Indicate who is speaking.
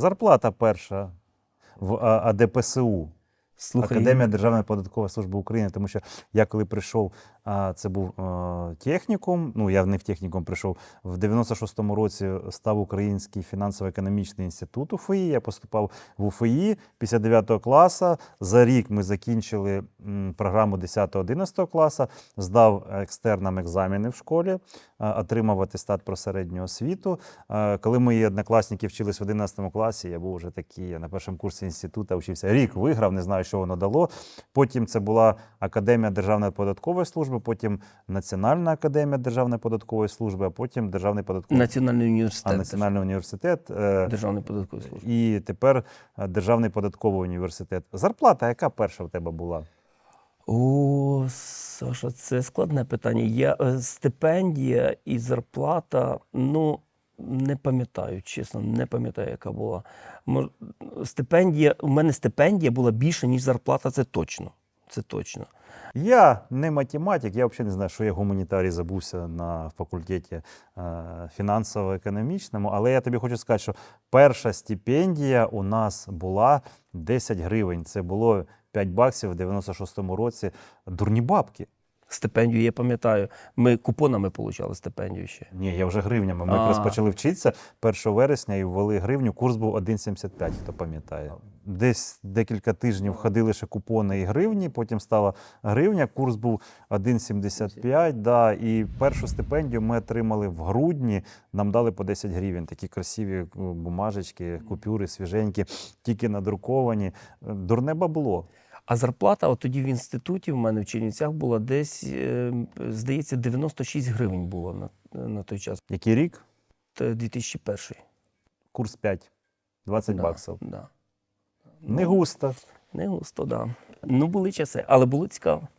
Speaker 1: Зарплата перша в АДПСУ.
Speaker 2: Слухай,
Speaker 1: Академія Державної податкової служби України, тому що я коли прийшов, це був технікум. Ну я не в технікум прийшов. В 96-му році став Український фінансово-економічний інститут УФІ. Я поступав в УФІ після 9 класу. За рік ми закінчили програму 10-11 класу, здав екстернам екзамени в школі, отримав атестат про середню освіту. Коли мої однокласники вчились в 11 класі, я був вже такий, я на першому курсі інституту вчився. Рік виграв, не знаю, що воно дало. Потім це була Академія Державної податкової служби, потім Національна академія Державної податкової служби, а потім Державний податковий
Speaker 2: Національний
Speaker 1: а,
Speaker 2: університет.
Speaker 1: Національний університет. е,
Speaker 2: Державний податковий служба.
Speaker 1: І тепер е, Державний податковий університет. Зарплата, яка перша в тебе була?
Speaker 2: О, Саша, це складне питання. Я, е, стипендія і зарплата, ну, не пам'ятаю, чесно, не пам'ятаю, яка була. Стипендія, у мене стипендія була більше, ніж зарплата, це точно. Це точно.
Speaker 1: Я не математик, я взагалі не знаю, що я гуманітарій забувся на факультеті е, фінансово-економічному, але я тобі хочу сказати, що перша стипендія у нас була 10 гривень. Це було 5 баксів в 96-му році. Дурні бабки.
Speaker 2: Стипендію я пам'ятаю. Ми купонами отримали стипендію ще.
Speaker 1: Ні, я вже гривнями. Ми якраз почали вчитися 1 вересня і ввели гривню. Курс був 1,75, хто пам'ятає. Десь декілька тижнів ходили ще купони і гривні, потім стала гривня, курс був 1,75. Да, і першу стипендію ми отримали в грудні. Нам дали по 10 гривень. Такі красиві е, бумажечки, купюри свіженькі, тільки надруковані. Е, Дурне бабло.
Speaker 2: А зарплата от тоді в інституті в мене в Чернівцях була десь, е, здається, 96 гривень було на, на той час.
Speaker 1: Який рік?
Speaker 2: Це 2001.
Speaker 1: Курс 5. 20
Speaker 2: Да,
Speaker 1: баксів.
Speaker 2: Да.
Speaker 1: Не густо.
Speaker 2: Не густо, так. Да. Ну, були часи, але було цікаво.